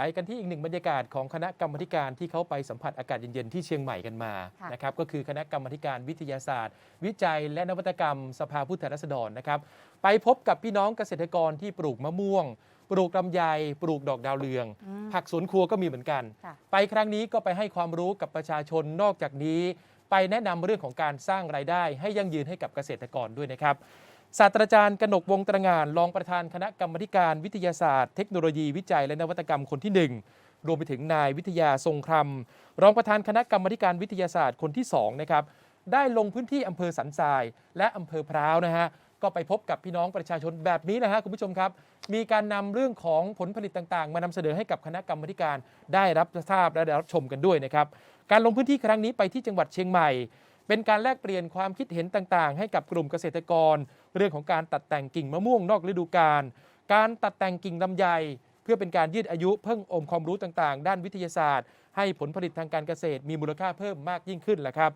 ไปกันที่อีกหนึ่งบรรยากาศของคณะกรรมาธิการที่เขาไปสัมผัสอากาศเย็นๆที่เชียงใหม่กันมาค่ะนะครับก็คือคณะกรรมาธิการวิทยาศาสตร์ วิจัย และนวัตกรรมสภาผู้แทนราษฎรนะครับไปพบกับพี่น้องเกษตรกรที่ปลูกมะม่วง ปลูกลำไย ปลูกดอกดาวเรืองอืมผักสวนครัวก็มีเหมือนกันค่ะไปครั้งนี้ก็ไปให้ความรู้กับประชาชนนอกจากนี้ ไปแนะนำเรื่องของการสร้างรายได้ ให้ยั่งยืนให้กับเกษตรกรด้วยนะครับ ศาสตราจารย์กนกวงตรงาน รองประธานคณะกรรมการวิทยาศาสตร์เทคโนโลยีวิจัยและนวัตกรรมคนที่ 1 รวมไปถึงนายวิทยาทรงคำรองประธานคณะกรรมการวิทยาศาสตร์คนที่2นะครับได้ลงพื้นที่อำเภอสันทราย และอำเภอพร้าวนะฮะก็ไปพบกับพี่น้องประชาชนแบบนี้นะฮะคุณผู้ชมครับ มีการนำเรื่องของผลผลิตต่างๆ มานำเสนอให้กับคณะกรรมการได้รับทราบและได้รับชมกันด้วยนะครับการลงพื้นที่ครั้งนี้ไปที่จังหวัดเชียงใหม่ เป็นการแลกเปลี่ยนความคิดเห็นต่างๆ ให้กับกลุ่มเกษตรกร เรื่องของการตัดแต่งกิ่งมะม่วงนอกฤดูกาลการตัดแต่งกิ่งลำไย เพื่อเป็นการยืดอายุเพิ่งอมความรู้ต่างๆ ด้านวิทยาศาสตร์ ให้ผลผลิตทางการเกษตรมีมูลค่าเพิ่มมากยิ่งขึ้นแหละครับ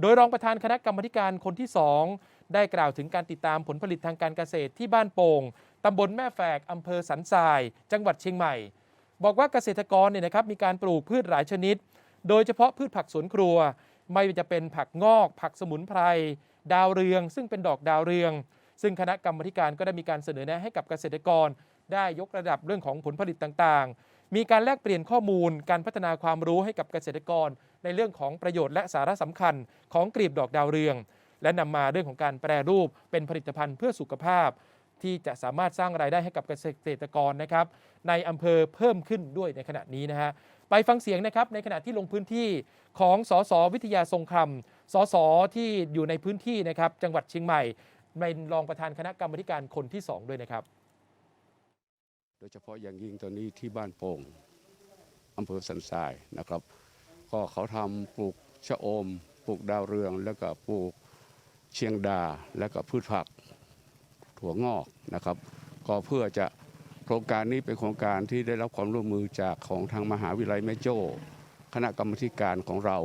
โดยรองประธานคณะกรรมการคนที่ 2 ได้กล่าวถึงการติดตามผลผลิตทางการเกษตรที่บ้านโป่งตำบลแม่แฝกอำเภอสันทราย จังหวัดเชียงใหม่ บอกว่าเกษตรกรเนี่ยนะครับมีการปลูกพืชหลายชนิด โดยเฉพาะพืชผักสวนครัว ไม่ว่าจะเป็นผักงอก ผักสมุนไพร ดาวเรือง ซึ่งเป็นดอกดาวเรือง ซึ่งคณะกรรมธิการก็ได้มีการเสนอแนะให้กับเกษตรกร ได้ยกระดับเรื่องของผลผลิตต่างๆ มีการแลกเปลี่ยนข้อมูล การพัฒนาความรู้ให้กับเกษตรกร ในเรื่องของประโยชน์และสาระสำคัญ ของกลีบดอกดาวเรือง และนำมาเรื่องของการแปรรูปเป็นผลิตภัณฑ์เพื่อสุขภาพ ที่จะสามารถสร้างรายได้ให้กับเกษตรกรนะครับในอำเภอเพิ่มขึ้นด้วยในขณะนี้นะฮะ ไปฟังเสียงนะครับในขณะที่ลงพื้นที่ของสสวิทยาทรงคำสสที่อยู่ในพื้นที่นะครับจังหวัดเชียงใหม่เป็นรองประธานคณะกรรมการคนที่ 2 ด้วยนะครับ โดยเฉพาะอย่างยิ่งตอนนี้ที่บ้านโป่งอำเภอสันทรายนะครับ ก็เขาทำปลูกชะอม ปลูกดาวเรือง แล้วก็ปลูกเชียงดา แล้วก็พืชผักถั่วงอกนะครับ ก็เพื่อจะ โครงการนี้เป็นโครงการที่ได้รับความร่วมมือจากของทางมหาวิทยาลัยแม่โจ้ คณะกรรมธิการของเรา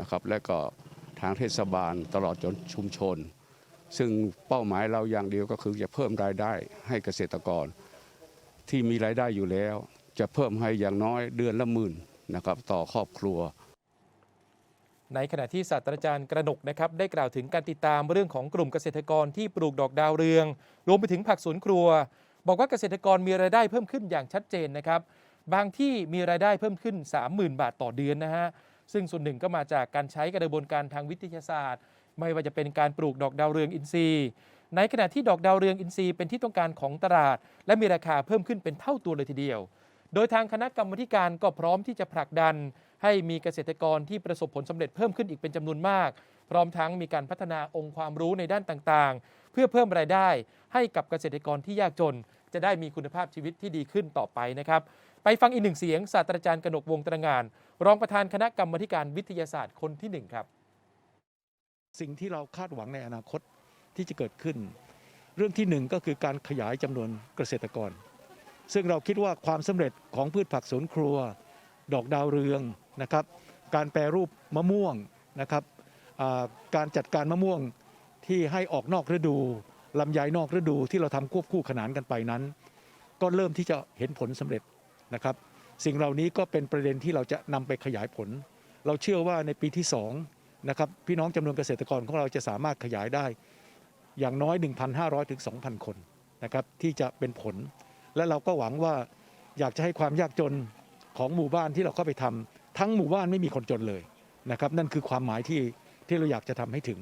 นะครับ และก็ทางเทศบาลตลอดจนชุมชน ซึ่งเป้าหมายเราอย่างเดียวก็คือจะเพิ่มรายได้ให้เกษตรกร ที่มีรายได้อยู่แล้ว จะเพิ่มให้อย่างน้อยเดือนละหมื่นนะครับต่อครอบครัวในขณะที่ศาสตราจารย์กระหนกนะครับได้กล่าวถึงการติดตามเรื่องของกลุ่มเกษตรกรที่ปลูกดอกดาวเรือง รวมไปถึงผักสวนครัว บอกว่าเกษตรกรมีรายได้เพิ่มขึ้นอย่างชัดเจนนะครับ บางที่มีรายได้เพิ่มขึ้น 30,000 บาทต่อเดือนนะฮะซึ่งส่วนหนึ่งก็มาจากการใช้กระบวนการทางวิทยาศาสตร์ ไม่ว่าจะเป็นการปลูกดอกดาวเรืองอินทรีย์ ในขณะที่ดอกดาวเรืองอินทรีย์เป็นที่ต้องการของตลาด และมีราคาเพิ่มขึ้นเป็นเท่าตัวเลยทีเดียว โดยทางคณะกรรมการก็พร้อมที่จะผลักดัน ให้มีเกษตรกรที่ประสบผลสำเร็จเพิ่มขึ้นอีกเป็นจำนวนมาก พร้อมทั้งมีการพัฒนาองค์ความรู้ในด้านต่างๆ เพื่อเพิ่มรายได้ให้กับเกษตรกรที่ยากจน จะได้มีคุณภาพชีวิตที่ดีขึ้นต่อไปนะครับ ไปฟังอีกหนึ่งเสียงศาสตราจารย์กนกวงตรงาน รองประธานคณะกรรมการวิทยาศาสตร์คนที่หนึ่งครับ สิ่งที่เราคาดหวังในอนาคตที่จะเกิดขึ้น เรื่องที่หนึ่งก็คือการขยายจำนวนเกษตรกร ซึ่งเราคิดว่าความสำเร็จของพืชผักสวนครัว ดอกดาวเรืองนะครับ การแปรรูปมะม่วงนะครับการจัดการมะม่วงที่ให้ออกนอกฤดู ลำไยนอกฤดูที่เราทำควบคู่ขนานกันไปนั้น ก็เริ่มที่จะเห็นผลสำเร็จนะครับ สิ่งเหล่านี้ก็เป็นประเด็นที่เราจะนำไปขยายผล เราเชื่อว่าในปีที่สองนะครับพี่น้องจำนวนเกษตรกรของเราจะสามารถขยายได้ อย่างน้อย 1,500 ถึง 2,000 คนนะครับที่จะเป็นผล และเราก็หวังว่าอยากจะให้ความยากจนของหมู่บ้านที่เราเข้าไปทำทั้งหมู่บ้านไม่มีคนจนเลยนะครับนั่นคือความหมายที่ที่เราอยากจะทำให้ถึง